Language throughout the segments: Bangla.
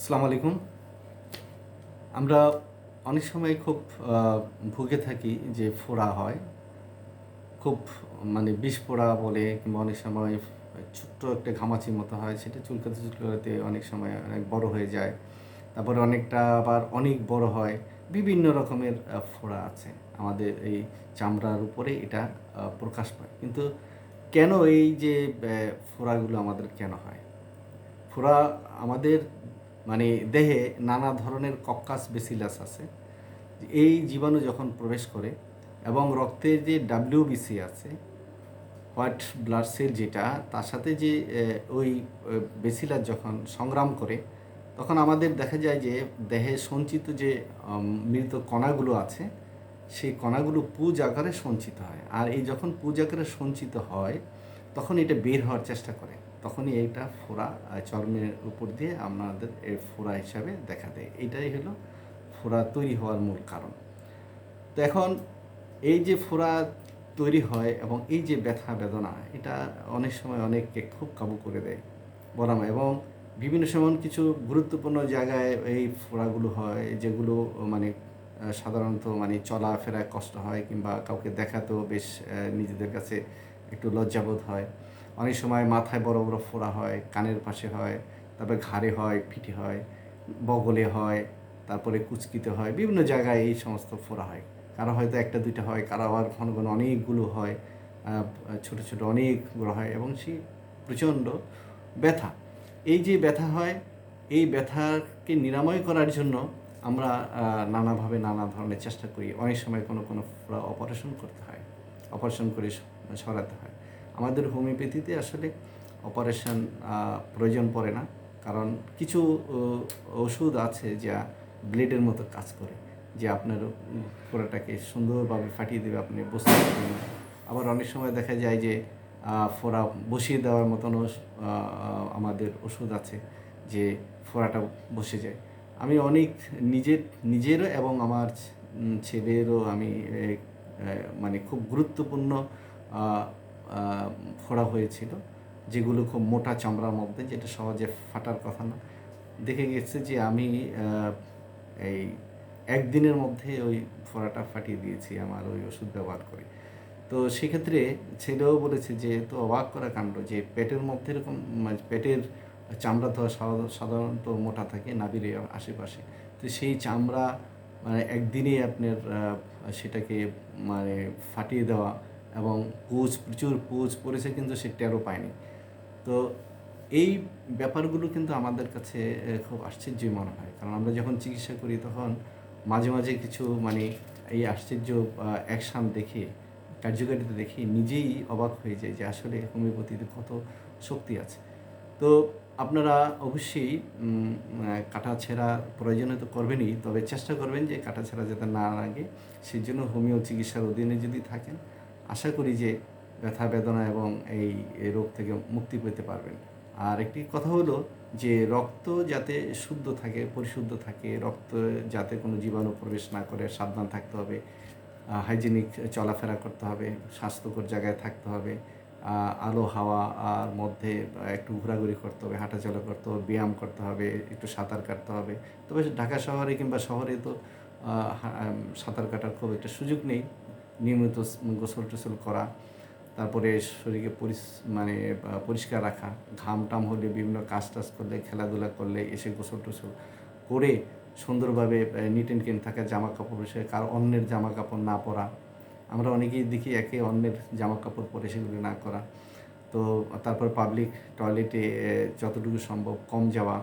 আসসালামু আলাইকুম। আমরা অনেক সময় খুব ভুগে থাকি যে ফোড়া হয়। খুব মানে বিষ পোড়া বলে কিংবা অনেক সময় ছোট্ট একটা ঘামাচির মতো হয়, সেটা চুলকাতে চুলকাতে অনেক সময় অনেক বড় হয়ে যায়। তারপরে অনেকটা আবার অনেক বড় হয়। বিভিন্ন রকমের ফোড়া আছে। আমাদের এই চামড়ার উপরে এটা প্রকাশ পায়। কিন্তু কেন এই যে ফোড়াগুলো আমাদের কেন হয়? ফোড়া আমাদের মানে দেহে নানা ধরনের কক্কাস বেসিলাস আছে। এই জীবাণু যখন প্রবেশ করে এবং রক্তে যে ডাব্লিউবিসি আছে, হোয়াইট ব্লাড সেল যেটা, তার সাথে যে ওই বেসিলাস যখন সংগ্রাম করে, তখন আমাদের দেখা যায় যে, দেহে সঞ্চিত যে মৃত কণাগুলো আছে, সেই কণাগুলো পুজ আকারে সঞ্চিত হয়। আর এই যখন পুজ আকারে সঞ্চিত হয়, তখন এটা বের হওয়ার চেষ্টা করে। তখনই এইটা ফোড়া চর্মের উপর দিয়ে আমাদের এই ফোড়া হিসাবে দেখা দেয়। এটাই হলো ফোড়া তৈরি হওয়ার মূল কারণ। তো এখন এই যে ফোড়া তৈরি হয় এবং এই যে ব্যথা বেদনা, এটা অনেক সময় অনেককে খুব কাবু করে দেয় বলা এবং বিভিন্ন সময় কিছু গুরুত্বপূর্ণ জায়গায় এই ফোড়াগুলো হয়, যেগুলো মানে সাধারণত মানে চলাফেরায় কষ্ট হয় কিংবা কাউকে দেখাতেও বেশ নিজেদের কাছে একটু লজ্জাবোধ হয়। অনেক সময় মাথায় বড় বড় ফোড়া হয়, কানের পাশে হয়, তারপরে ঘাড়ে হয়, পিঠে হয়, বগলে হয়, তারপরে কুচকিতে হয়, বিভিন্ন জায়গায় এই সমস্ত ফোড়া হয়। কারও হয়তো একটা দুইটা হয়, কারও আবার ঘন ঘন অনেকগুলো হয় ছোট ছোট অনেকগুলো হয় এবং সেই প্রচণ্ড ব্যথা। এই যে ব্যথা হয়, এই ব্যথাকে নিরাময় করার জন্য আমরা নানাভাবে নানা ধরনের চেষ্টা করি। অনেক সময় কোনো কোনো ফোড়া অপারেশন করতে হয়, অপারেশন করে সরাতে হয়। আমাদের হোমিওপ্যাথিতে আসলে অপারেশন প্রয়োজন পড়ে না। কারণ কিছু ওষুধ আছে যা ব্লেডের মতো কাজ করে, যে আপনার ফোড়াটাকে সুন্দরভাবে ফাটিয়ে দেবে, আপনি বুঝতে পারবেন আবার অনেক সময় দেখা যায় যে ফোড়া বসিয়ে দেওয়ার মতন আমাদের ওষুধ আছে যে ফোড়াটা বসে যায়। আমি অনেক নিজের নিজেরও এবং আমার ছেলেরও আমি মানে খুব গুরুত্বপূর্ণ ফোড়া হয়েছিল, যেগুলো খুব মোটা চামড়ার মধ্যে, যেটা সহজে ফাটার কথা না। দেখে গেছে যে আমি এই একদিনের মধ্যে ওই ফোড়াটা ফাটিয়ে দিয়েছি, আমার ওই ওষুধ ব্যবহার করে। তো সেক্ষেত্রে ছেলেও বলেছে যে তো অবাক করা কাণ্ড যে পেটের মধ্যে এরকম মানে পেটের চামড়া তো সাধা- সাধারণত মোটা থাকে নাভির এ আশেপাশে। তো সেই চামড়া মানে একদিনেই আপনার সেটাকে মানে ফাটিয়ে দেওয়া এবং পুজ, প্রচুর পুজ পড়েছে কিন্তু সে টেরও পায়নি। তো এই ব্যাপারগুলো কিন্তু আমাদের কাছে খুব আশ্চর্যই মনে হয়। কারণ আমরা যখন চিকিৎসা করি তখন মাঝে মাঝে কিছু মানে এই আশ্চর্য অ্যাকশান দেখে, কার্যকারিতা দেখে নিজেই অবাক হয়ে যায় যে আসলে হোমিওপ্যাথিতে কত শক্তি আছে। তো আপনারা অবশ্যই কাটা ছেঁড়া প্রয়োজনে তো করবেনই, তবে চেষ্টা করবেন যে কাটা ছেঁড়া যাতে না লাগে। সেই জন্য হোমিও চিকিৎসার অধীনে যদি থাকেন আশা করি যে ব্যথা, বেদনা এবং এই রোগ থেকে মুক্তি পেতে পারবেন। আর একটি কথা হলো যে রক্ত যাতে শুদ্ধ থাকে, পরিশুদ্ধ থাকে, রক্ত যাতে কোনো জীবাণু প্রবেশ না করে, সাবধান থাকতে হবে হাইজেনিক চলাফেরা করতে হবে, স্বাস্থ্যকর জায়গায় থাকতে হবে আলো, হাওয়া, আর মধ্যে একটু ঘোরাঘুরি করতে হবে, হাঁটাচলা করতে হবে, ব্যায়াম করতে হবে, একটু সাঁতার কাটতে হবে। তবে ঢাকা শহরে কিংবা শহরে তো সাঁতার কাটার খুব একটা সুযোগ নেই। নিয়মিত গোসল টোসল করা, তারপরে শরীরকে পরিস মানে পরিষ্কার রাখা ঘাম টাম হলে বিভিন্ন কাজ টাজ করলে, খেলাধুলা করলে, এসে গোসল টোসল করে সুন্দরভাবে নিট অ্যান্ড ক্লিন থাকা জামা কাপড় বিষয়ে কার অন্যের জামা কাপড় না পরা। আমরা অনেকেই দেখি একে অন্যের জামা কাপড় পরে সেগুলো না করা। তো তারপর পাবলিক টয়লেটে যতটুকু সম্ভব কম যাওয়া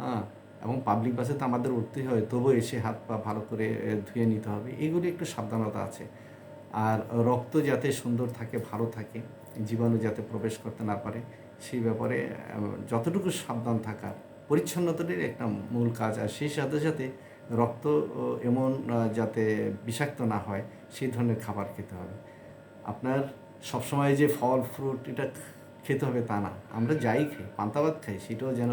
হ্যাঁ এবং পাবলিক বাসে তো আমাদের উঠতেই হয়, তবুও এসে হাত পা ভালো করে ধুয়ে নিতে হবে। এগুলি একটু সাবধানতা আছে। আর রক্ত যাতে সুন্দর থাকে ভালো থাকে জীবাণু যাতে প্রবেশ করতে না পারে সেই ব্যাপারে যতটুকু সাবধান থাকা পরিচ্ছন্নতারই একটা মূল কাজ। আর সেই সাথে সাথে রক্ত এমন যাতে বিষাক্ত না হয় সেই ধরনের খাবার খেতে হবে। আপনার সবসময় যে ফল ফ্রুট এটা খেতে হবে তা না। আমরা যাই খাই পান্তা ভাত খাই সেটাও যেন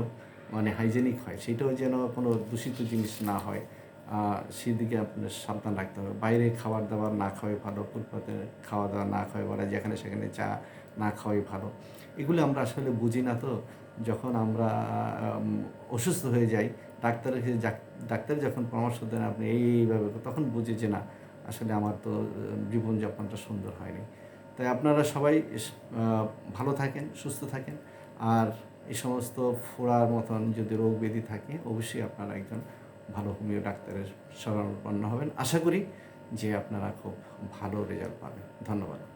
মানে হাইজেনিক হয় সেটাও যেন কোনো দূষিত জিনিস না হয়। সেদিকে আপনার সাবধান রাখতে হবে। বাইরে খাবার দাবার না খাওয়াই ভালো, ফুটপাতে খাওয়া দাওয়া না খাওয়াই ভালো, যেখানে সেখানে চা না খাওয়াই ভালো। এগুলো আমরা আসলে বুঝি না তো। যখন আমরা অসুস্থ হয়ে যাই, ডাক্তারের ডাক্তার যখন পরামর্শ দেন আপনি এইভাবে তখন বুঝি যে না, আসলে আমার তো জীবনযাপনটা সুন্দর হয়নি। তাই আপনারা সবাই ভালো থাকেন, সুস্থ থাকেন। আর এই সমস্ত ফোড়ার মতন যদি রোগ ব্যাধি থাকে, অবশ্যই আপনারা একজন ভালো হোমিও ডাক্তারের শরণাপন্ন হবেন। আশা করি যে আপনারা খুব ভালো রেজাল্ট পাবেন। ধন্যবাদ।